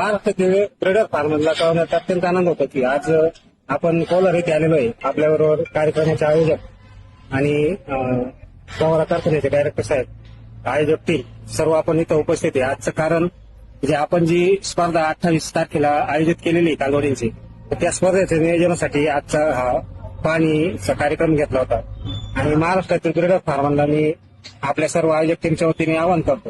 महाराष्ट्रातील ब्रेडर फार्मरला कळवण्यात अत्यंत आनंद होतो की आज आपण कोलर येथे आलेलो आहे आपल्याबरोबर कार्यक्रमाचे आयोजक आणि अं, कारखान्याचे डायरेक्टर साहेब आयोजक टीम सर्व आपण इथं उपस्थित आहे. आजचं कारण जे आपण जी स्पर्धा अठ्ठावीस तारखेला आयोजित केलेली आहे कालवडींची तर त्या स्पर्धेच्या नियोजनासाठी आजचा हा पाणीचा कार्यक्रम घेतला होता. आणि महाराष्ट्रातील ब्रेडर फार्मांना मी आपल्या सर्व आयोजक टीमच्या वतीने आवाहन करतो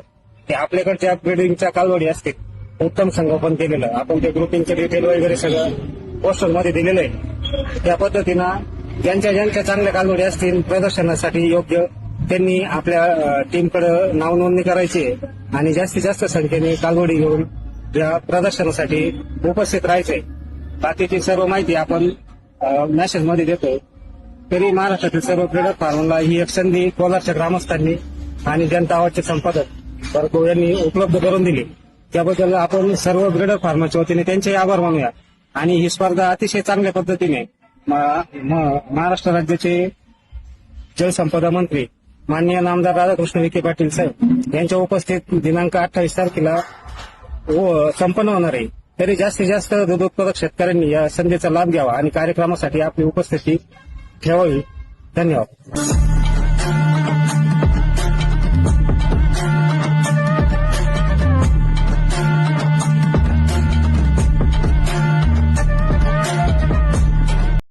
की आपल्याकडच्या ब्रिडिंगच्या कालवडी असतील. उत्तम संगोपन केलेलं आपण ते ग्रुपिंगचे डिटेल वगैरे सगळं पोस्टरमध्ये दिलेलं आहे त्या पद्धतीनं ज्यांच्या ज्यांच्या चांगल्या कालवडी असतील प्रदर्शनासाठी योग्य त्यांनी आपल्या टीमकडे नाव नोंदणी करायची आहे आणि जास्तीत जास्त संख्येने कालवडी घेऊन या प्रदर्शनासाठी उपस्थित राहायचे. बाकीची सर्व माहिती आपण मेसेजमध्ये देतो तरी महाराष्ट्रातील सर्व क्रीडा फार्मला ही एक संधी कोलारच्या ग्रामस्थांनी आणि जनता आवाजचे संपादक परको यांनी उपलब्ध करून दिली. त्याबद्दल आपण सर्व ब्रिडर फार्मच्या वतीने त्यांचे आभार मानूया. आणि ही स्पर्धा अतिशय चांगल्या पद्धतीने म- महाराष्ट्र राज्याचे जलसंपदा मंत्री माननीय नामदार राधाकृष्ण विखे पाटील साहेब यांच्या उपस्थित दिनांक अठ्ठावीस तारखेला व- संपन्न होणार आहे. तरी जास्तीत जास्त दूध उत्पादक शेतकऱ्यांनी या संधीचा लाभ घ्यावा आणि कार्यक्रमासाठी आपली उपस्थिती ठेवावी. धन्यवाद.